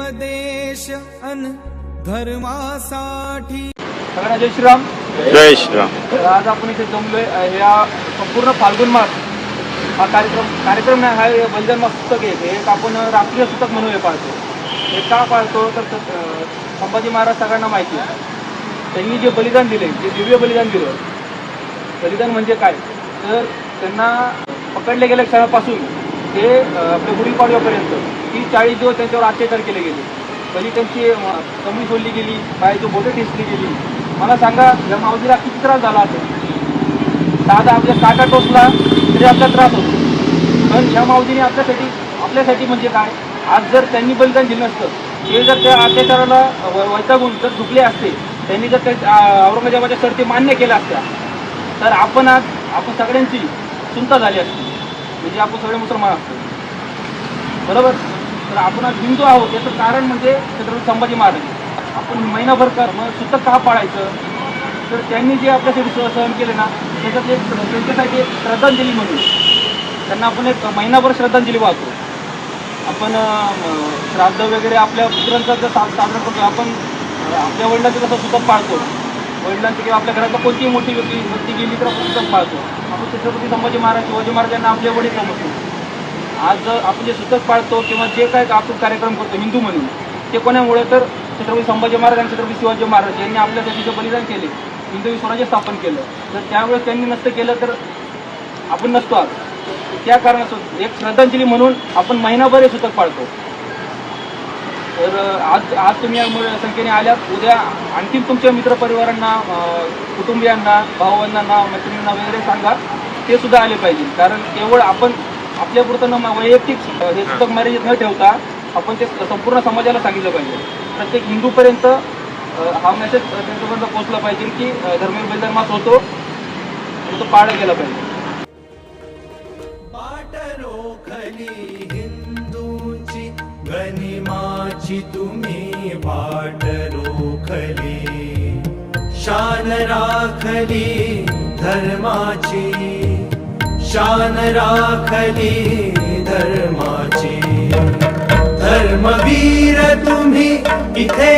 देश अन धर्मासाठी. सगळ्यांना जय श्रीराम. जय श्रीराम. तर आज आपण इथे जमलोय अ, ह्या संपूर्ण फाल्गुन मास हा कार्यक्रम कार्यक्रम नाही हा हे बलिदान मास पुस्तक आहे. हे एक आपण राष्ट्रीय पुस्तक म्हणून हे पाळतो. हे का पाळतो? तर त- अ, संभाजी महाराज सगळ्यांना माहिती आहे. त्यांनी जे बलिदान दिले जे दिव्य बलिदान दिलं बलिदान म्हणजे काय? तर त्यांना पकडले गेल्या क्षणापासून ते आपल्या गुढीपाडव्यापर्यंत. तीस चाळीस दिवस त्यांच्यावर अत्याचार केले गेले. कधी त्यांची कमी सोडली गेली पायाची बोटं ठेचली गेली. मला सांगा या मावजीला किती त्रास झाला असेल? साधा आपल्या काटा टोचला तरी आपला त्रास होतो. पण या मावजीने आपल्यासाठी आपल्यासाठी म्हणजे काय? आज जर त्यांनी बलिदान दिलं नसतं ते जर त्या अत्याचाराला व- वैतागून जर झुकले असते त्यांनी जर त्या औरंगजेबाच्या शर्ती मान्य केल्या असत्या तर आपण आज आपण सगळ्यांची चिंता झाली असती. म्हणजे आपण सगळे मुसलमान असतो बरोबर? तर आपण आज हिंदू आहोत याचं कारण म्हणजे छत्रपती संभाजी महाराज. आपण महिनाभर कर मग सुतक का पाळायचं? तर त्यांनी जे आपल्यासाठी सहन केले ना त्याच्यात एक त्यांच्यासाठी एक श्रद्धांजली म्हणून. त्यांना आपण एक महिनाभर श्रद्धांजली वाहतो. आपण श्राद्ध वगैरे आपल्या पुत्रांचा जर सा साजरा करतो आपण आपल्या वडिलांचं कसं सुतक पाळतो वडिलांचं किंवा आपल्या घरातलं कोणतीही मोठी व्यक्ती व्यक्ती गेली तर आपण पुस्तक पाळतो. आपण छत्रपती संभाजी महाराज शिवाजी महाराजांना आपले वडील समजतो. आज जर आपण जे सुतक पाळतो किंवा जे काय आपण कार्यक्रम करतो हिंदू म्हणून ते कोणामुळे तर छत्रपती संभाजी महाराज आणि छत्रपती शिवाजी महाराज यांनी आपल्यासाठी जे बलिदान केले हिंदू स्वराज्य स्थापन केलं. तर त्यावेळेस त्यांनी नसतं केलं तर आपण नसतो आज. त्या कारणास्तव एक श्रद्धांजली म्हणून आपण महिनाभर हे सुतक पाळतो. तर आज आज तुम्ही या संख्येने आल्यात. उद्या आणखीन तुमच्या मित्रपरिवारांना कुटुंबियांना भावबंधांना मैत्रिणींना वगैरे सांगा. ते सुद्धा आले पाहिजे. कारण केवळ आपण आपल्या पुरतं न वैयक्तिक हे सुतक मर्यादित न ठेवता आपण ते संपूर्ण समाजाला सांगितलं पाहिजे. प्रत्येक हिंदूपर्यंत हा मेसेज त्यांच्यापर्यंत पोहोचला पाहिजे की धर्मीय मास होतो. तो पाळला गेला पाहिजे. गनिमाची तुम्ही वाट रोखली. शान राखली धर्माची. शान राखली धर्माची. धर्मवीर तुम्ही इथे